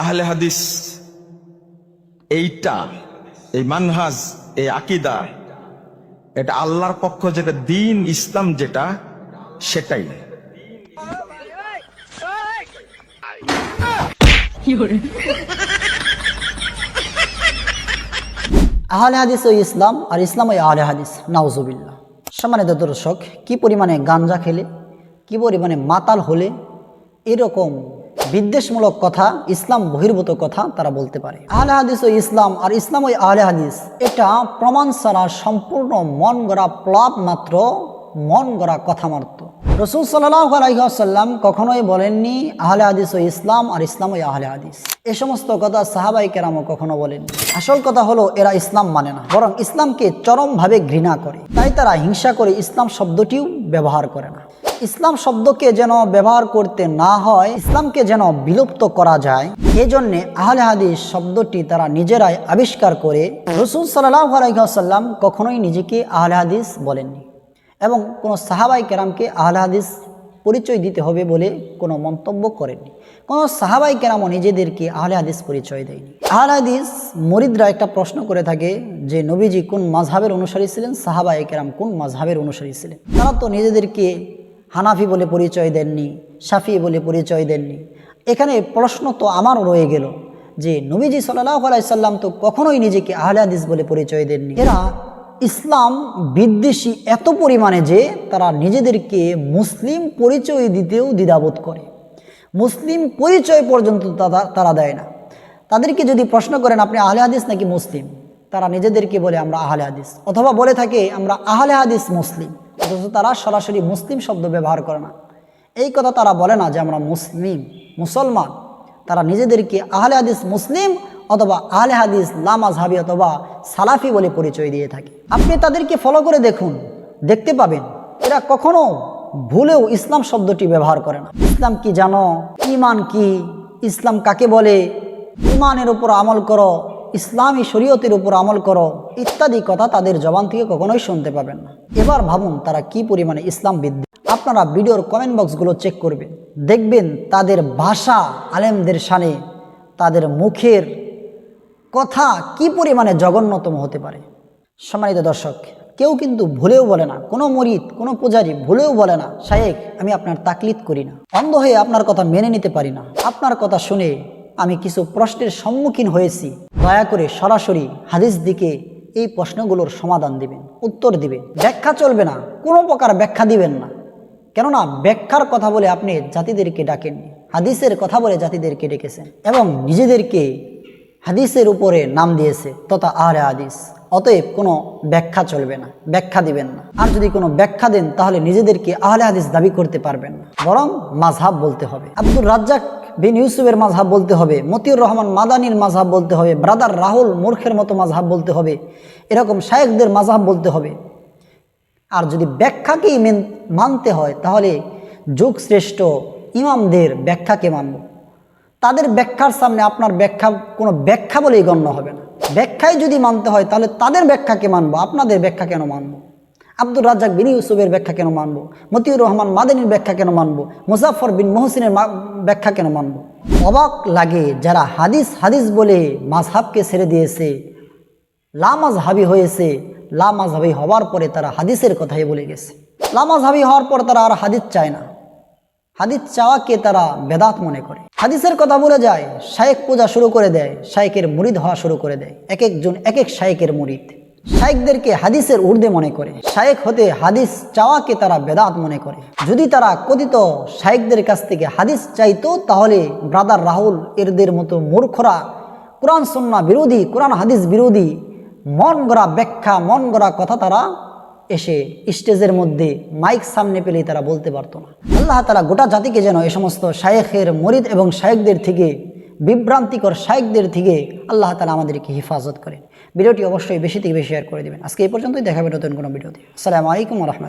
আহলে হাদিস, এইটা, এই মানহাজ, এই আকিদা, এটা আল্লাহর পক্ষ যেটা, দিন ইসলাম যেটা, সেটাই। আহলে হাদিস ও ইসলাম আর ইসলাম ওই আহলে হাদিস নাউজুবিল্লা সম্মানিত দর্শক, কি পরিমাণে গাঞ্জা খেলে, কি পরিমাণে মাতাল হলে, এরকম বিদ্বেষমূলক কথা, ইসলাম বহির্ভূত কথা তারা বলতে পারে। আহলে হাদিস ও ইসলাম আর ইসলাম ওই আহলে হাদিস, এটা প্রমাণ ছাড়া সম্পূর্ণ মন গড়া প্লাব মাত্র মন গড়া কথা মাত্র। রসুল সাল্লাহ আলহিহাসাল্লাম কখনোই বলেননি আহলে হাদিস ও ইসলাম আর ইসলাম ও আহলে হাদিস। এ সমস্ত কথা সাহাবাই কেরামও কখনো বলেননি। আসল কথা হলো, এরা ইসলাম মানে না, বরং ইসলামকে চরমভাবে ঘৃণা করে। তাই তারা হিংসা করে ইসলাম শব্দটিও ব্যবহার করে না। ইসলাম শব্দকে যেন ব্যবহার করতে না হয়, ইসলামকে যেন বিলুপ্ত করা যায়, এজন্যে আহলে হাদিস শব্দটি তারা নিজেরাই আবিষ্কার করে। রসুল সাল্লাহ আলাইসাল্লাম কখনোই নিজেকে আহলে হাদিস বলেননি এবং কোনো সাহাবাই কেরামকে আহলে হাদিস পরিচয় দিতে হবে বলে কোনো মন্তব্য করেননি। কোনো সাহাবাই কেরামও নিজেদেরকে আহলে হাদিস পরিচয় দেয়নি। আহলে হাদিস মরিদরা একটা প্রশ্ন করে থাকে যে, নবীজি কোন মাঝহাবের অনুসারী ছিলেন? সাহাবাই কেরাম কোন মাঝহাবের অনুসারী ছিলেন? তারা তো নিজেদেরকে হানাফি বলে পরিচয় দেননি, শাফি বলে পরিচয় দেননি। এখানে প্রশ্ন তো আমারও রয়ে গেল যে নবীজি সাল্লাহ আলাইসাল্লাম তো কখনোই নিজেকে আহলে হাদিস বলে পরিচয় দেননি। এরা ইসলাম বিদ্বেষী এত পরিমাণে যে তারা নিজেদেরকে মুসলিম পরিচয় দিতেও দ্বিধাবোধ করে। মুসলিম পরিচয় পর্যন্ত তারা- তারা দেয় না। তাদেরকে যদি প্রশ্ন করেন, আপনি আহলে হাদিস নাকি মুসলিম? তারা নিজেদেরকে বলে, আমরা আহলে হাদিস। অথবা বলে থাকে, আমরা আহলে হাদিস মুসলিম। অথচ তারা সরাসরি মুসলিম শব্দ ব্যবহার করে না। এই কথা তারা বলে না যে আমরা মুসলিম, মুসলমান। তারা নিজেদেরকে আহলে হাদিস মুসলিম অথবা আহলে হাদিস লামাজহাবি অথবা সালাফি বলে পরিচয় দিয়ে থাকে। আপনি তাদেরকে ফলো করে দেখুন, দেখতে পাবেন। এরা কখনো ভুলেও ইসলাম শব্দটি ব্যবহার করে না। ইসলাম কি জানো? ইমান কি? ইসলাম কাকে বলে? ইমানের উপর আমল করো। ইসলামী শরীয়তের উপর আমল করো, ইত্যাদি কথা তাদের জবান থেকে কখনোই শুনতে পাবেন না। এবার ভাবুন তারা কি পরিমাণে ইসলাম বিদ্যে আপনারা ভিডিওর কমেন্ট বক্সগুলো চেক করবেন। দেখবেন তাদের ভাষা আলেমদের সানে, তাদের মুখের কথা কি পরিমাণে জঘন্যতম হতে পারে। সম্মানিত দর্শক, কেউ কিন্তু ভুলেও বলে না, কোনো মরিদ, কোনো পূজারি ভুলেও বলে না শায়েক আমি আপনার তাকলিদ করি না। অন্ধ হয়ে আপনার কথা মেনে নিতে পারি না। আপনার কথা শুনে আমি কিছু প্রশ্নের সম্মুখীন হয়েছি। দয়া করে সরাসরি হাদিস দিকে এই প্রশ্নগুলোর সমাধান দিবেন, উত্তর দিবেন। ব্যাখ্যা চলবে না, কোনো প্রকার ব্যাখ্যা দিবেন না। কেননা ব্যাখ্যার কথা বলে আপনি জাতিদেরকে ডাকেননি, হাদিসের কথা বলে জাতিদেরকে ডেকেছেন এবং নিজেদেরকে হাদিসের উপরে নাম দিয়েছে, তথা আহলে হাদিস। অতএব কোনো ব্যাখ্যা চলবে না, ব্যাখ্যা দিবেন না। আর যদি কোনো ব্যাখ্যা দেন, তাহলে নিজেদেরকে আহলে হাদিস দাবি করতে পারবেন না। বরং মাঝহাব বলতে হবে। আব্দুর রাজ্জাক বিন ইউসুফের মাঝহাব বলতে হবে, মতিউর রহমান মাদানির মাঝহাব বলতে হবে, ব্রাদার রাহুল মূর্খের মতো মাঝহাব বলতে হবে, এরকম শায়েকদের মাঝহাব বলতে হবে। আর যদি ব্যাখ্যাকেই মেন, মানতে হয়, তাহলে যুগ শ্রেষ্ঠ ইমামদের ব্যাখ্যাকে মানব। তাদের ব্যাখ্যার সামনে আপনার ব্যাখ্যা, কোনো ব্যাখ্যা বলেই গণ্য হবে না। ব্যাখ্যায় যদি মানতে হয়, তাহলে তাদের ব্যাখ্যাকে মানব, আপনাদের ব্যাখ্যা কেন মানবো? আব্দুর রাজ্জাক বিন ইউসুফের ব্যাখ্যা কেন মানবো? মতিউর রহমান মাদানির ব্যাখ্যা কেন মানবো? মুজাফর বিন মোহসিনের ব্যাখ্যা কেন মানবো? অবাক লাগে যারা হাদিস হাদিস বলে মাঝহাবকে ছেড়ে দিয়েছে লামাজহাবি হয়েছে লামাজহাবি হওয়ার পরে তারা হাদিসের কথাই বলে গেছে। লামাজহাবি হওয়ার পর তারা আর হাদিস চায় না। হাদিস চাওয়াকে তারা বেদাত মনে করে। হাদিসের কথা বলে যায়, শায়েক পূজা শুরু করে দেয়, শায়েকের মুরিদ হওয়া শুরু করে দেয়। এক একজন এক এক শায়েকের মুরিদ। শায়েকদেরকে হাদিসের ঊর্ধ্বে মনে করে। শায়েক হতে হাদিস চাওয়াকে তারা বেদাত মনে করে। যদি তারা কথিত শায়েকদের কাছ থেকে হাদিস চাইতো, তাহলে ব্রাদার রাহুল এরদের মতো মূর্খরা, কোরআন সন্না বিরোধী, কোরআন, হাদিস বিরোধী, মন গড়া ব্যাখ্যা, মন গড়া কথা তারা এসে স্টেজের মধ্যে মাইক সামনে পেলেই তারা বলতে পারতো না। আল্লাহ তালা গোটা জাতিকে যেন এ সমস্ত শায়েখের মরিদ এবং শায়েকদের থেকে বিভ্রান্তিকর শায়েকদের থেকে আল্লাহ তালা আমাদেরকে হেফাজত করেন। ভিডিওটি অবশ্যই বেশি থেকে বেশি শেয়ার করে দেবেন। আজকে এই পর্যন্তই। দেখাবে নতুন কোনো ভিডিওতে। আসসালামু আলাইকুম রহমতুল্লাহ।